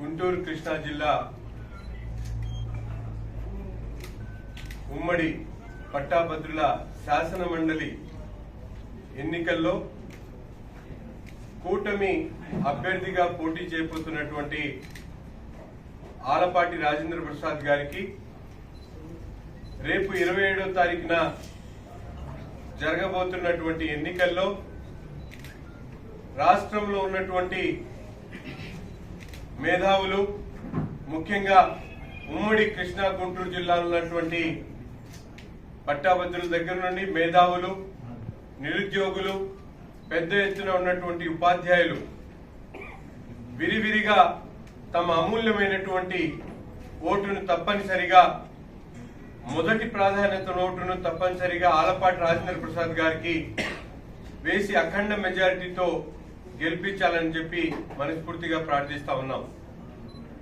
గుంటూరు కృష్ణా జిల్లా ఉమ్మడి పట్టాభద్రుల శాసన మండలి ఎన్నికల్లో కూటమి అభ్యర్థిగా పోటీ చేయబోతున్నటువంటి ఆలపాటి రాజేంద్ర ప్రసాద్ గారికి రేపు ఇరవై ఏడో తారీఖున జరగబోతున్నటువంటి ఎన్నికల్లో రాష్ట్రంలో ఉన్నటువంటి మేధావులు ముఖ్యంగా ఉమ్మడి కృష్ణా గుంటూరు జిల్లాలో ఉన్నటువంటి పట్టాభద్రుల దగ్గర నుండి మేధావులు నిరుద్యోగులు పెద్ద ఎత్తున ఉన్నటువంటి ఉపాధ్యాయులు విరివిరిగా తమ అమూల్యమైనటువంటి ఓటును తప్పనిసరిగా మొదటి ప్రాధాన్యత ఓటును తప్పనిసరిగా ఆలపాటి రాజేంద్ర ప్రసాద్ గారికి వేసి అఖండ మెజారిటీతో గెలిపించాలని చెప్పి మనస్ఫూర్తిగా ప్రార్థిస్తా ఉన్నాం.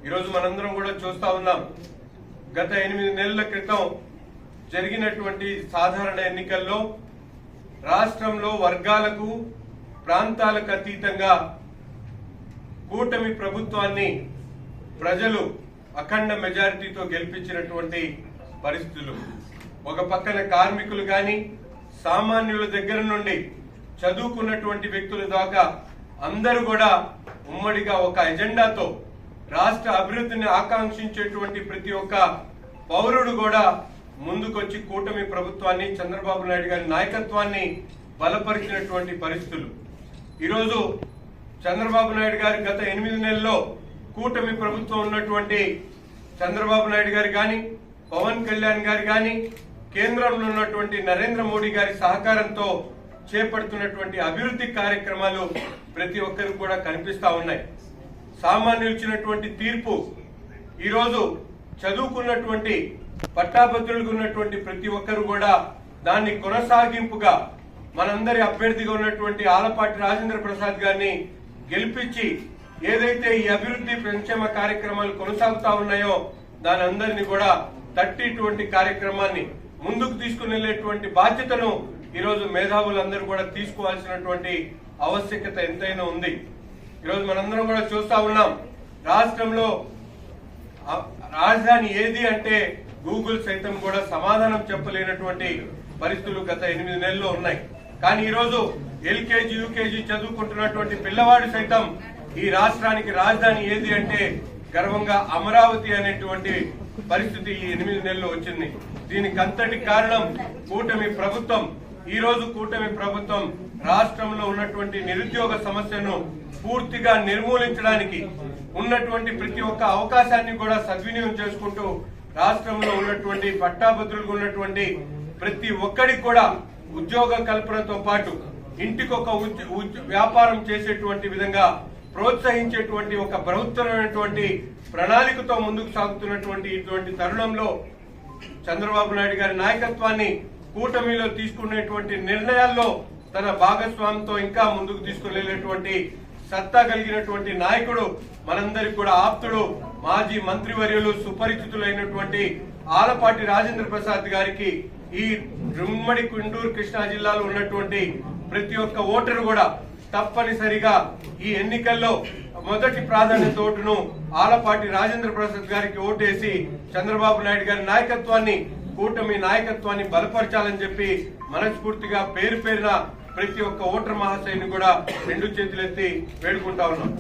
ఈరోజు మనందరం కూడా చూస్తా ఉన్నాం. గత ఎనిమిది నెలల క్రితం జరిగినటువంటి సాధారణ ఎన్నికల్లో రాష్ట్రంలో వర్గాలకు ప్రాంతాలకు అతీతంగా కూటమి ప్రభుత్వాన్ని ప్రజలు అఖండ మెజారిటీతో గెలిపించినటువంటి పరిస్థితులు. ఒక పక్కన కార్మికులు కానీ సామాన్యుల దగ్గర నుండి చదువుకున్నటువంటి వ్యక్తుల దాకా అందరూ కూడా ఉమ్మడిగా ఒక ఎజెండాతో రాష్ట్ర అభివృద్ధిని ఆకాంక్షించేటువంటి ప్రతి ఒక్క పౌరుడు కూడా ముందుకొచ్చి కూటమి ప్రభుత్వాన్ని చంద్రబాబు నాయుడు గారి నాయకత్వాన్ని బలపరిచినటువంటి పరిస్థితులు. ఈరోజు చంద్రబాబు నాయుడు గారు గత ఎనిమిది నెలల్లో కూటమి ప్రభుత్వం ఉన్నటువంటి చంద్రబాబు నాయుడు గారు కానీ పవన్ కళ్యాణ్ గారు కానీ కేంద్రంలో ఉన్నటువంటి నరేంద్ర మోడీ గారి సహకారంతో చేపడుతున్నటువంటి అభివృద్ధి కార్యక్రమాలు ప్రతి ఒక్కరికి కూడా కనిపిస్తా ఉన్నాయి. సామాన్యులు ఇచ్చినటువంటి తీర్పు ఈరోజు చదువుకున్నటువంటి పట్టాభద్రులకు ఉన్నటువంటి ప్రతి ఒక్కరు కూడా దాన్ని కొనసాగింపుగా మనందరి అభ్యర్థిగా ఉన్నటువంటి ఆలపాటి రాజేంద్ర ప్రసాద్ గారిని గెలిపించి ఏదైతే ఈ అభివృద్ధి సంక్షేమ కార్యక్రమాలు కొనసాగుతా ఉన్నాయో దాని అందరినీ కూడా తట్టి కార్యక్రమాన్ని ముందుకు తీసుకుని వెళ్ళేటువంటి బాధ్యతను ఈరోజు మేధావులందరూ కూడా తీసుకోవాల్సినటువంటి ఆవశ్యకత ఎంతైనా ఉంది. ఈరోజు మనందరం కూడా చూస్తా ఉన్నాం. రాష్ట్రంలో రాజధాని ఏది అంటే గూగుల్ సైతం కూడా సమాధానం చెప్పలేనటువంటి పరిస్థితులు గత ఎనిమిది నెలల్లో ఉన్నాయి. కానీ ఈరోజు ఎల్కేజీ యూకేజీ చదువుకుంటున్నటువంటి పిల్లవాడు సైతం ఈ రాష్ట్రానికి రాజధాని ఏది అంటే గర్వంగా అమరావతి అనేటువంటి పరిస్థితి ఈ ఎనిమిది నెలల్లో వచ్చింది. దీనికి అంతటి కారణం కూటమి ప్రభుత్వం. ఈ రోజు కూటమి ప్రభుత్వం రాష్ట్రంలో ఉన్నటువంటి నిరుద్యోగ సమస్యను పూర్తిగా నిర్మూలించడానికి ఉన్నటువంటి ప్రతి ఒక్క అవకాశాన్ని కూడా సద్వినియోగం చేసుకుంటూ రాష్ట్రంలో ఉన్నటువంటి పట్టాభద్రులకు ఉన్నటువంటి ప్రతి ఒక్కరికి కూడా ఉద్యోగ కల్పనతో పాటు ఇంటికొక వ్యాపారం చేసేటువంటి విధంగా ప్రోత్సహించేటువంటి ఒక బృహత్తరమైనటువంటి ప్రణాళికతో ముందుకు సాగుతున్నటువంటి ఇటువంటి తరుణంలో చంద్రబాబు నాయుడు గారి నాయకత్వాన్ని కూటమిలో తీసుకునేటువంటి నిర్ణయాల్లో తన భాగస్వామితో ఇంకా ముందుకు తీసుకువెళ్ళేటువంటి సత్తా కలిగినటువంటి నాయకుడు మనందరికి కూడా ఆప్తుడు మాజీ మంత్రివర్యులు సుపరిచితులైనటువంటి ఆలపాటి రాజేంద్ర ప్రసాద్ గారికి ఈ రుమ్మడి కుండూరు కృష్ణా జిల్లాలో ఉన్నటువంటి ప్రతి ఒక్క ఓటరు కూడా తప్పనిసరిగా ఈ ఎన్నికల్లో మొదటి ప్రాధాన్యత ఓటును ఆలపాటి రాజేంద్ర ప్రసాద్ గారికి ఓటేసి చంద్రబాబు నాయుడు గారి నాయకత్వాన్ని కూటమి నాయకత్వాన్ని బలపరచాలని చెప్పి మనస్ఫూర్తిగా పేరు పేరున ప్రతి ఒక్క ఓటర్ మహాశయుని కూడా రెండు చేతులెత్తి వేడుకుంటా ఉన్నాం.